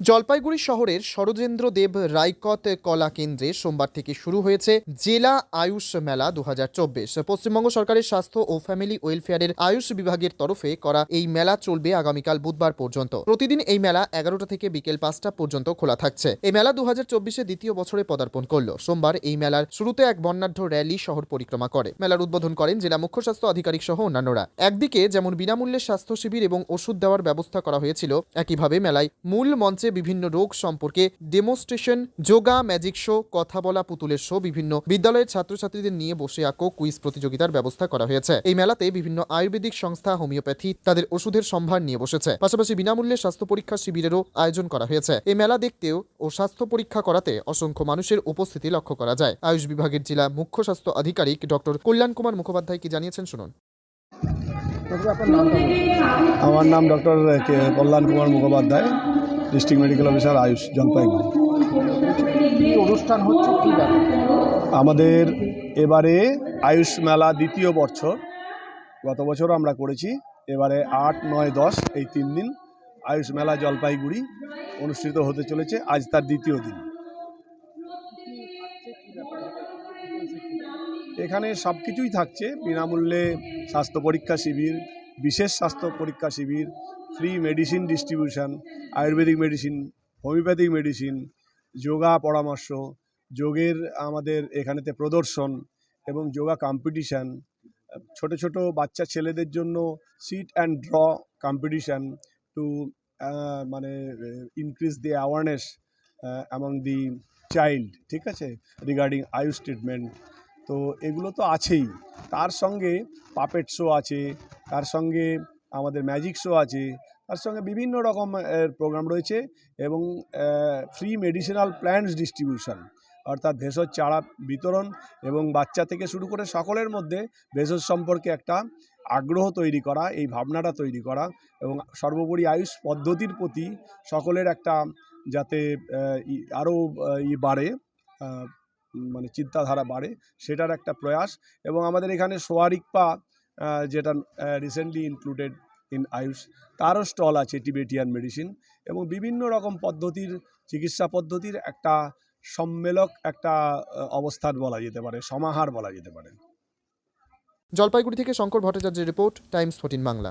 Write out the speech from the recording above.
জলপাইগুড়ি শহরের শরজেন্দ্র দেব রায়কত কলা কেন্দ্রে সোমবার থেকে শুরু হয়েছে জেলা আয়ুষ মেলা দুহাজার চব্বিশ। পশ্চিমবঙ্গ সরকারের স্বাস্থ্য ও ফ্যামিলি ওয়েলফেয়ারের আয়ুষ বিভাগের তরফে করা এই মেলা চলবে আগামীকাল বুধবার পর্যন্ত। প্রতিদিন এই মেলা এগারোটা থেকে বিকেল পাঁচটা পর্যন্ত খোলা থাকছে। এই মেলা দু হাজার দ্বিতীয় বছরে পদার্পণ করল। সোমবার এই মেলার শুরুতে এক বর্ণাঢ্য র্যালি শহর পরিক্রমা করে। মেলার উদ্বোধন করেন জেলা মুখ্য স্বাস্থ্য আধিকারিক সহ অন্যান্যরা। একদিকে যেমন বিনামূল্যে স্বাস্থ্য শিবির এবং ওষুধ দেওয়ার ব্যবস্থা করা হয়েছিল, একইভাবে মেলায় মূল মঞ্চে বিভিন্ন রোগ সম্পর্কে ডেমোস্ট্রেশন যোগা ম্যাজিক শো কথা বলা, পুতুলের শো বিভিন্ন বিদ্যালয়ের ছাত্রছাত্রীদের নিয়ে বসে আঁকো কুইজ প্রতিযোগিতার ব্যবস্থা করা হয়েছে। এই মেলাতে বিভিন্ন আয়ুর্বেদিক সংস্থা, হোমিওপ্যাথি তাদের ওষুধের সম্ভার নিয়ে বসেছে। পাশাপাশি বিনামূল্যে স্বাস্থ্য পরীক্ষা শিবিরেরও আয়োজন করা হয়েছে। এই মেলা দেখতেও ও স্বাস্থ্য পরীক্ষা করাতে অসংখ্য মানুষের উপস্থিতি লক্ষ্য করা যায়। আয়ুষ বিভাগের জেলা মুখ্য স্বাস্থ্য আধিকারিক ডক্টর কল্যাণ কুমার মুখোপাধ্যায় কি জানিয়েছেন শুনুন। আমার নাম doctor Kalyan Kumar Mukhopadhyay. District medical officer AYUSH Jalpaiguri অনুষ্ঠান হচ্ছে আমাদের এবারে আয়ুষ মেলা দ্বিতীয় বছর। গত বছর আমরা করেছি। এবারে আট নয় দশ এই তিন দিন আয়ুষ মেলা জলপাইগুড়ি অনুষ্ঠিত হতে চলেছে। আজ তার দ্বিতীয় দিন। এখানে সব কিছুই থাকছে। বিনামূল্যে স্বাস্থ্য পরীক্ষা শিবির বিশেষ স্বাস্থ্য পরীক্ষা শিবির free medicine distribution ayurvedic medicine homeopathic medicine yoga পরামর্শ, যোগের আমাদের এখানেতে প্রদর্শন এবং যোগা কম্পিটিশান ছোট ছোট বাচ্চা ছেলেদের জন্য sit and draw competition to মানে increase the awareness among the child ঠিক আছে? রিগার্ডিং আয়ুষ ট্রিটমেন্ট তো এগুলো তো আছেই। তার সঙ্গে পাপেট শো আছে তার সঙ্গে আমাদের ম্যাজিক শো আছে, তার সঙ্গে বিভিন্ন রকম প্রোগ্রাম রয়েছে এবং ফ্রি মেডিসিনাল প্ল্যান্টস ডিস্ট্রিবিউশন অর্থাৎ ভেষজ চারা বিতরণ এবং বাচ্চা থেকে শুরু করে সকলের মধ্যে ভেষজ সম্পর্কে একটা আগ্রহ তৈরি করা, এই ভাবনাটা তৈরি করা এবং সর্বোপরি আয়ুষ পদ্ধতির প্রতি সকলের একটা যাতে আরও ই বাড়ে মানে চিন্তাধারা বাড়ে, সেটার একটা প্রয়াস এবং আমাদের এখানে সোয়ারিকপা যেটা রিসেন্টলি ইনক্লুডেড ইন আয়ুষ, তারও স্টল আছে টিবেটিয়ান মেডিসিন এবং বিভিন্ন রকম পদ্ধতির, চিকিৎসা পদ্ধতির একটা সম্মেলক, একটা অবস্থান বলা যেতে পারে, সমাহার বলা যেতে পারে। জলপাইগুড়ি থেকে শঙ্কর ভট্টাচার্যের রিপোর্ট, টাইমস, ফোর্টিন বাংলা।